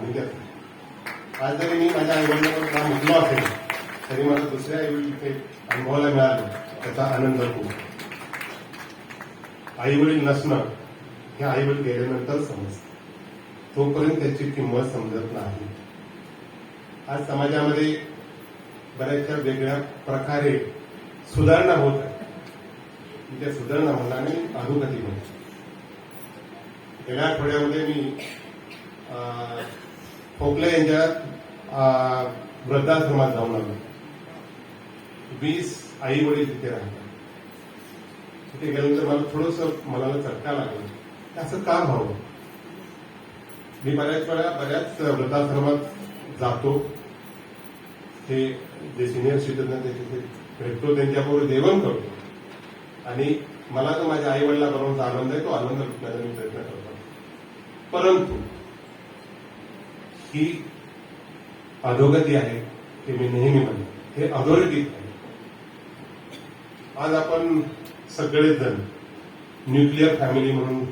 आम्ही घेतला आज जरी मी माझ्या आईवडिलांना काम म्हटलो असेल तरी मला दुसऱ्या आईवडील काही अनुभवायला मिळालं त्याचा आनंद खूप आईवडील नसणं हे आईवडील गेल्यानंतर समजतं. तोपर्यंत त्याची किंमत समजत नाही. आज समाजामध्ये बऱ्याचशा वेगळ्या प्रकारे सुधारणा होत आहे त्या सुधारणा म्हणण्याने अधोगती होते. गेल्या आठवड्यामध्ये मी खोकले यांच्या वृद्धाश्रमात जाऊन आलो वीस आई वडील तिथे राहतात. तिथे गेल्यानंतर मला थोडस मनाला चटका लागला. असं का व्हावं मी बऱ्याच वेळा बऱ्याच वृद्धाश्रमात जातो. ते जे सिनियर सिटीजन तिथे भेटतो. त्यांच्याबरोबर जेवण करतो. आणि मला तर माझ्या आई वडिलांबरोबर आनंद आहे. तो आनंद लुटण्याचा मी प्रयत्न करतो. परंतु ही अधोगती आहे हे मी नेहमी म्हणतो हे अधोरेखित आहे. आज आपण सगळेच जण न्यूक्लिअर फॅमिली म्हणून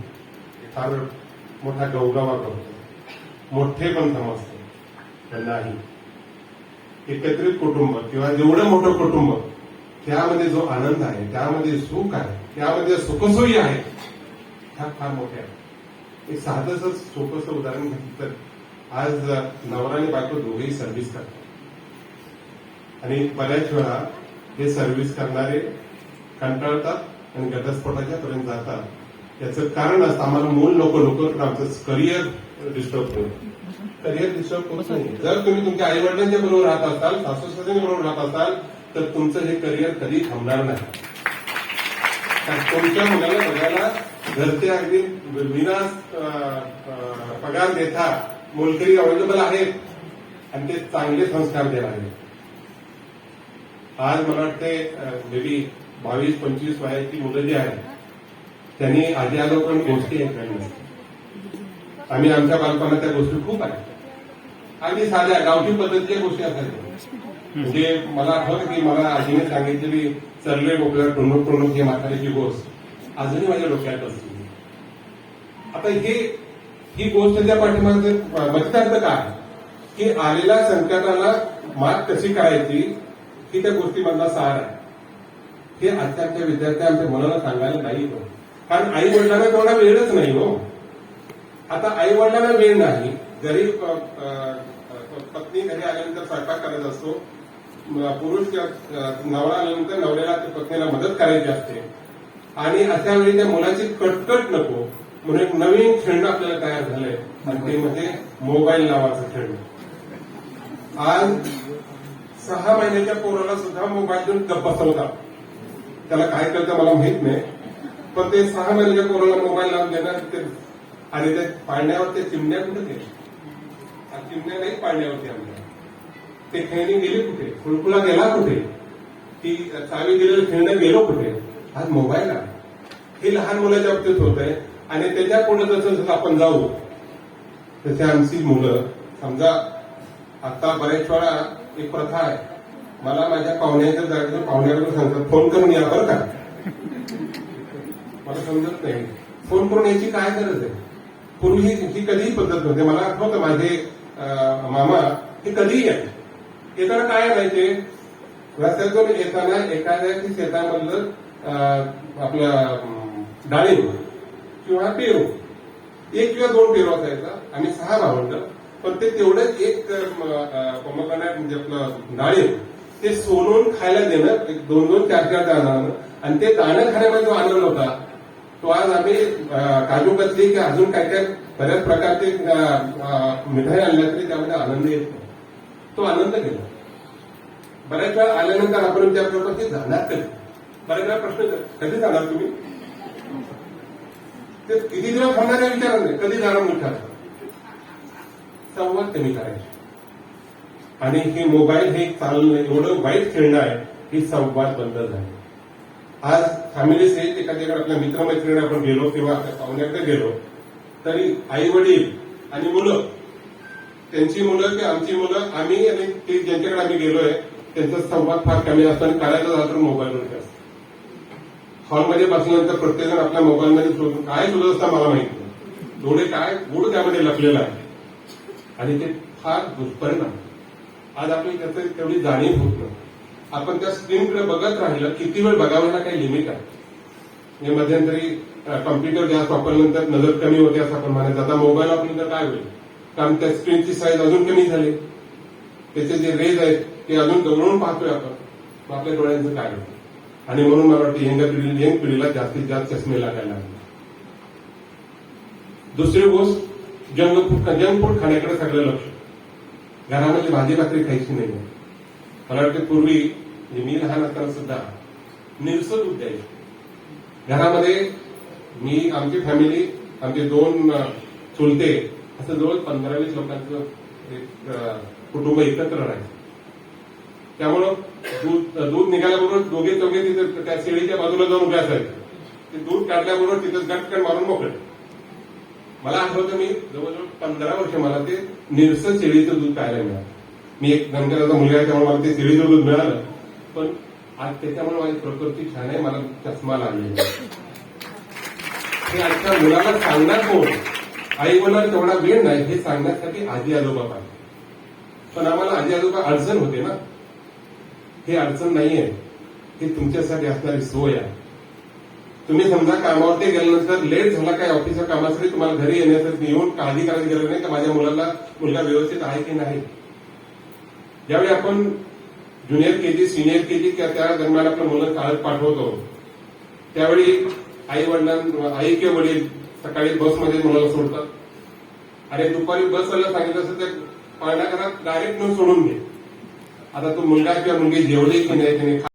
फार मोठा गवगावा करतो. मोठे पण समजतो. पण नाही एकत्रित कुटुंब किंवा जेवढं मोठं कुटुंब त्यामध्ये जो आनंद आहे त्यामध्ये सुख आहे त्यामध्ये सुखसोयी आहे ह्या फार मोठ्या. आहेत एक साधंसं सोपंसं उदाहरण घेतलं तर आज नवरा आणि बायको दोघेही सर्व्हिस करतात. आणि बऱ्याच वेळा हे सर्व्हिस करणारे कंटाळतात आणि घटस्फोटाच्या पर्यंत जातात. याचं कारण असतं आम्हाला मूल नको नको तर आमचं करिअर डिस्टर्ब होईल. करिअर डिस्टर्ब होत नाही. जर तुम्ही तुमच्या आई वडिलांच्या बरोबर राहत असाल सासू सासऱ्यांच्या बरोबर राहत असाल तर तुमचं हे करिअर कधी थांबणार नाही. तुमच्या मुलाला बघायला घरचे अगदी विना पगार देता मोलकरी अवेलेबल आहेत आणि ते चांगले संस्कार देणार आहेत. आज मला वाटते मे बी बावीस पंचवीस वयाची मुलं जी आहेत त्यांनी आधी आलो पण गोष्टी ऐकल्या आम्ही आमच्या बालपणात त्या गोष्टी खूप आहेत. आणि साध्या गावठी पद्धतीच्या गोष्टी असायच्या म्हणजे मला आठवतं की मला आजीने सांगितलेली चरले गोकळ्या टोणूक टोणूक हे म्हातारीची गोष्ट. अजूनही माझ्या डोक्यात असते. आता हे ही गोष्ट त्या पाठीमागे मतितार्थ काय की आलेल्या संकटाला मात कशी करायची ही त्या गोष्टीमधला सार आहे. हे आजच्या विद्यार्थी आमच्या मुलाला सांगायला नाही हो कारण आई वडिलांना तेवढा वेळच नाही हो. आता आई वडिलांना वेळ नाही. घरी पत्नी घरी आल्यानंतर स्वयंपाक करत असतो. पुरुष नवरा आल्यानंतर नवऱ्याला पत्नीला मदत करायची असते. आणि अशा वेळी त्या मुलाची कटकट नको. म्हणून एक नवीन खेळणं आपल्याला तयार झालंय. आणि ते म्हणजे मोबाईल नावाचं खेळणं. आज सहा महिन्याच्या पोराला सुद्धा मोबाईल देऊन गप्प बसवतात त्याला काय करतं मला माहीत नाही. पण ते सहा महिन्याच्या पोराला मोबाईल लावून देणार ते आणि ते पाळण्यावर ते चिमण्या कुठे आ, चिमण्या नाही पाळण्यावरती आमच्या ते खेळणी गेली कुठे? कुळकुळा गेला कुठे? ती चावी दिलेलं खेळणं गेलो कुठे? आज मोबाईल आहे हे लहान मुलाच्या बाबतीत होत आहे आणि त्याच्या पुढे जसं जसं आपण जाऊ. तसे आमची मुलं समजा आता बऱ्याच वेळा एक प्रथा आहे. मला माझ्या पाहुण्याच्या जागेवर पाहुण्यावर सांगतात फोन करून या बरं का? मला समजत नाही. फोन करून याची काय गरज आहे? पूर्वी ही कधीही पद्धत नव्हती. मला आठवतं माझे मामा हे कधीही आहे येताना काय आणायचे? रस्त्यातून येताना एखाद्या शेतामधलं आपलं अं, डाळिंब. किंवा पेरू. एक किंवा दोन पेरू असायचा. आम्ही सहा भावंड. पण ते तेवढंच एक पोमग्रॅनेट म्हणजे आपलं डाळिंब ते सोलून खायला देणं एक दोन दोन चार चार दाणं आणि ते दाणं खाण्यामध्ये जो आनंद होता तो आज आम्ही काजू कतली की अजून काय काय बऱ्याच प्रकारचे मिठाई आणल्या तरी त्यामध्ये आनंद येत नाही. तो आनंद केला. बऱ्याच वेळा आल्यानंतर आपण विचार करतो की जाणार कधी? बऱ्याच वेळा प्रश्न कधी जाणार तुम्ही? ते किती दिवस थांबणार आहे नाही. कधी जाणार विचार संवाद कमी करायचे. आणि हे मोबाईल हे चालणं एवढं वाईट खेळणं आहे ही संवाद बंद झाले. आज फॅमिली सहित एखाद्याकडे आपल्या मित्रमैत्रिणी आपण गेलो किंवा आपल्या पाहुण्याकडे गेलो तरी आई वडील आणि मुलं त्यांची मुलं की आमची मुलं आम्ही आणि ते ज्यांच्याकडे आम्ही गेलोय त्यांचा संवाद फार कमी असतो आणि करायचा झाला तर मोबाईलवर असतो. हॉलमध्ये बसल्यानंतर प्रत्येकजण आपल्या मोबाईलमध्ये शोधून काय सुद्धा असतं मला माहिती नाही. थोडे काय गुड त्यामध्ये लपलेलं आहे आणि ते फार दुष्परिणाम आज आपली त्याचं तेवढी जाणीव होत नाही. आपण त्या स्क्रीनकडे बघत राहिलं किती वेळ बघावायला काही लिमिट आहे? म्हणजे मध्यंतरी कम्प्युटर जास्त वापरल्यानंतर नजर कमी होते असं आपण म्हणायचं. आता मोबाईल वापरल्यानंतर काय होईल? कारण त्या स्क्रीनची साईज अजून कमी झाली. त्याचे जे रेज आहेत ते अजून जवळून पाहतोय आपण. आपल्या डोळ्यांचं काय होतं आणि म्हणून मला वाटतं यंग पिढी यंग पिढीला जास्तीत जास्त चष्मे लागायला लागले. दुसरी गोष्ट जंक फूड जंक फूड खाण्याकडे सगळं लक्ष. घरामध्ये भाजी भाकरी खायची नाही. मला वाटतं पूर्वी मी लहान असताना सुद्धा निरस दूध द्यायचे. घरामध्ये मी आमची फॅमिली आमचे दोन चुलते असं जवळ पंधरा वीस लोकांचं एक कुटुंब एकत्र राहायचं. त्यामुळं दूध दूध निघाल्याबरोबर दोघे चौघे तिथे त्या शेळीच्या बाजूला जाऊन उभे असायचे ते दूध काढल्याबरोबर तिथं घटकन मारून मोकळे. मला आठवतं मी जवळजवळ पंधरा वर्ष मला ते निरसन शेळीचं दूध प्यायला मिळालं. मी एक धनगराचा मुलगा आहे त्यामुळे मला ते शेळीचं दूध मिळालं. पण आज त्याच्यामुळे माझी प्रकृती छान आहे मला चष्मा लागलेला ते हे आजच्या मुलाला सांगणार कोण? आई वडिलांना तेवढा वेळ नाही हे सांगण्यासाठी आजी आजोबा पाहिजे. पण आम्हाला आजी आजोबा अडचण होते ना. हे अडचण नाहीये. ही तुमच्यासाठी असणारी सोय आहे. तुम्ही समजा कामावरती गेल्यानंतर लेट झाला काय ऑफिसच्या कामासाठी तुम्हाला घरी येण्यासाठी येऊन काळजी करायला गेलं नाही का? माझ्या मुलाला मुलगा व्यवस्थित आहे की नाही? ज्यावेळी आपण ज्युनियर केजी सिनियर केजी किंवा त्या दरम्यान आपण मुलं शाळेत पाठवतो त्यावेळी आई वडिलां आई किंवा वडील सकाळी बसमध्ये मुलाला सोडतात. आणि दुपारी बसवायला सांगितलं असं तर घरात डायरेक्ट न सोडून घे आता तो मुलगा किंवा मुलगी जेवली की नाही त्याने